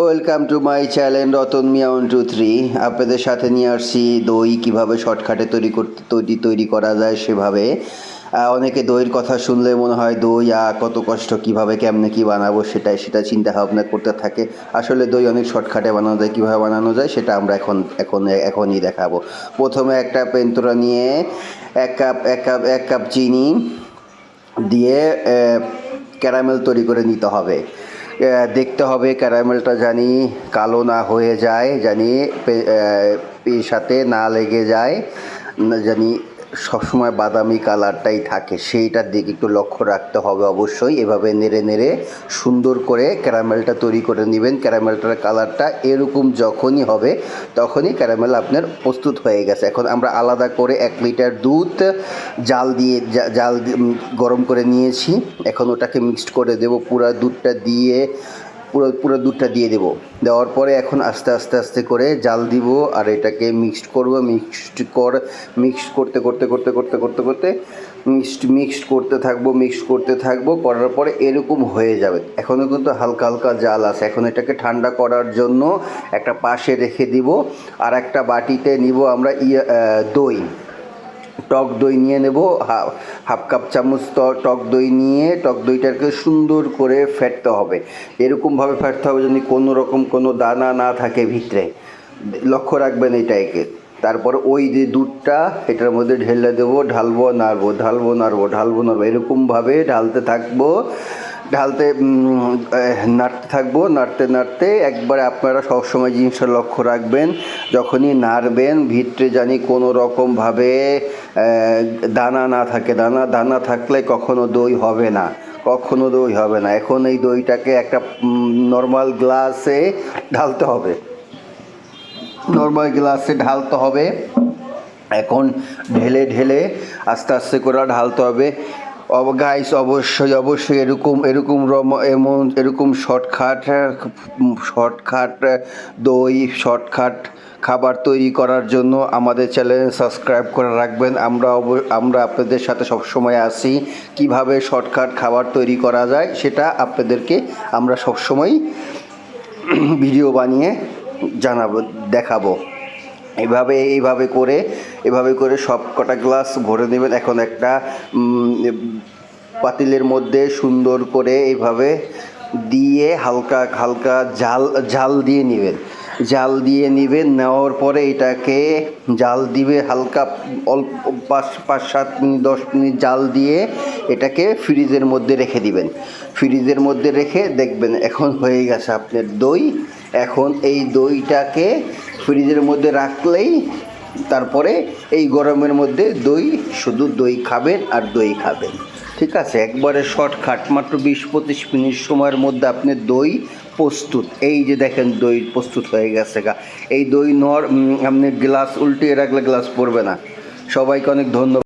Welcome to my channel Ratan Miah one two three আপনাদের সাথে নিয়ে আসছি দই কীভাবে শর্টকাটে তৈরি করতে তৈরি তৈরি করা যায় সেভাবে। অনেকে দইয়ের কথা শুনলে মনে হয় দই আহ, কত কষ্ট কীভাবে কেমনে কি বানাবো সেটাই সেটা চিন্তা ভাবনা করতে থাকে। আসলে দই অনেক শর্টকাটে বানানো যায় কীভাবে বানানো যায় সেটা আমরা এখন এখন এখনই দেখাবো। প্রথমে একটা পেন্তরা নিয়ে এক কাপ এক কাপ এক কাপ চিনি দিয়ে ক্যারামেল তৈরি করে নিতে হবে। দেখতে হবে ক্যারামেলটা জানি কালো না হয়ে যায়, জানি এর সাথে না লেগে যায়, জানি সবসময় বাদামি কালারটাই থাকে, সেইটার দিকে একটু লক্ষ্য রাখতে হবে অবশ্যই। এভাবে নেড়ে নেড়ে সুন্দর করে ক্যারামেলটা তৈরি করে নেবেন। ক্যারামেলটার কালারটা এরকম যখনই হবে, তখনই ক্যারামেল আপনার প্রস্তুত হয়ে গেছে। এখন আমরা আলাদা করে এক লিটার দুধ জাল দিয়ে জাল গরম করে নিয়েছি। এখন ওটাকে মিক্সড করে দেব। পুরো দুধটা দিয়ে পুরো পুরো দুধটা দিয়ে দেব। দেওয়ার পরে এখন আস্তে আস্তে আস্তে করে জাল দিব আর এটাকে মিক্সড করব। মিক্সড কর মিক্সড করতে করতে করতে করতে করতে করতে মিক্সড মিক্সড করতে থাকব মিক্সড করতে থাকব, করার পরে এরকম হয়ে যাবে। এখনও কিন্তু হালকা হালকা জাল আছে। এখন এটাকে ঠান্ডা করার জন্য একটা পাশে রেখে দিব। আর একটা বাটিতে নিব আমরা ইয়ে দই। টক দই নিয়ে নেব হাফ কাপ চামচ টক দই নিয়ে, টক দইটাকে সুন্দর করে ফেটতে হবে। এরকমভাবে ফেটতে হবে যদি কোনো রকম কোনো দানা না থাকে ভিতরে। লক্ষ্য রাখবেন এটাকে। তারপর ওই যে দুধটা, এটার মধ্যে ঢেলে দেবো, ঢালবো, নাড়বো ঢালবো নাড়বো ঢালবো, নাড়বো। এরকমভাবে ঢালতে থাকব। ঢালতে নাড়তে থাকব। নাড়তে নাড়তে একবারে আপনারা সবসময় জিনিসটা লক্ষ্য রাখবেন, যখনই নাড়বেন, ভিতরে জানি কোনো রকমভাবে দানা না থাকে। দানা দানা থাকলে কখনো দই হবে না। কখনো দই হবে না। এখন এই দইটাকে একটা নর্মাল গ্লাসে ঢালতে হবে। নর্মাল গ্লাসে ঢালতে হবে। এখন ঢেলে ঢেলে আস্তে আস্তে করে ঢালতে হবে। গাইস অবশ্যই অবশ্যই এরকম এরকম রম, এমন, এরকম শর্টকাট শর্টকাট দই শর্টকাট খাবার তৈরি করার জন্য আমাদের চ্যানেল সাবস্ক্রাইব করে রাখবেন। আমরা আমরা আপনাদের সাথে সবসময় আসি কীভাবে শর্টকাট খাবার তৈরি করা যায় সেটা আপনাদেরকে আমরা সবসময় ভিডিও বানিয়ে জানাব, দেখাবো। এভাবে, এইভাবে করে, এভাবে করে সব কটা গ্লাস ভরে নেবেন। এখন একটা পাতিলের মধ্যে সুন্দর করে এইভাবে দিয়ে হালকা হালকা জাল জাল দিয়ে নেবেন। জাল দিয়ে নেবেন, নেওয়ার পরে এটাকে জাল দিবে হালকা, অল্প পাঁচ পাঁচ, সাত মিনিট, দশ মিনিট জাল দিয়ে এটাকে ফ্রিজের মধ্যে রেখে দিবেন। ফ্রিজের মধ্যে রেখে দেখবেন এখন হয়ে গেছে আপনার দই। এখন এই দইটাকে ফ্রিজের মধ্যে রাখলেই তারপরে এই গরমের মধ্যে দই, শুধু দই খাবেন আর দই খাবেন। ঠিক আছে? একবারে শর্টকাট, মাত্র বিশ পঁচিশ মিনিট সময়ের মধ্যে আপনি দই প্রস্তুত। এই যে দেখেন দই প্রস্তুত হয়ে গেছে গা। এই দই নর আপনি গ্লাস উল্টিয়ে রাখলে গ্লাস পড়বে না। সবাইকে অনেক ধন্যবাদ।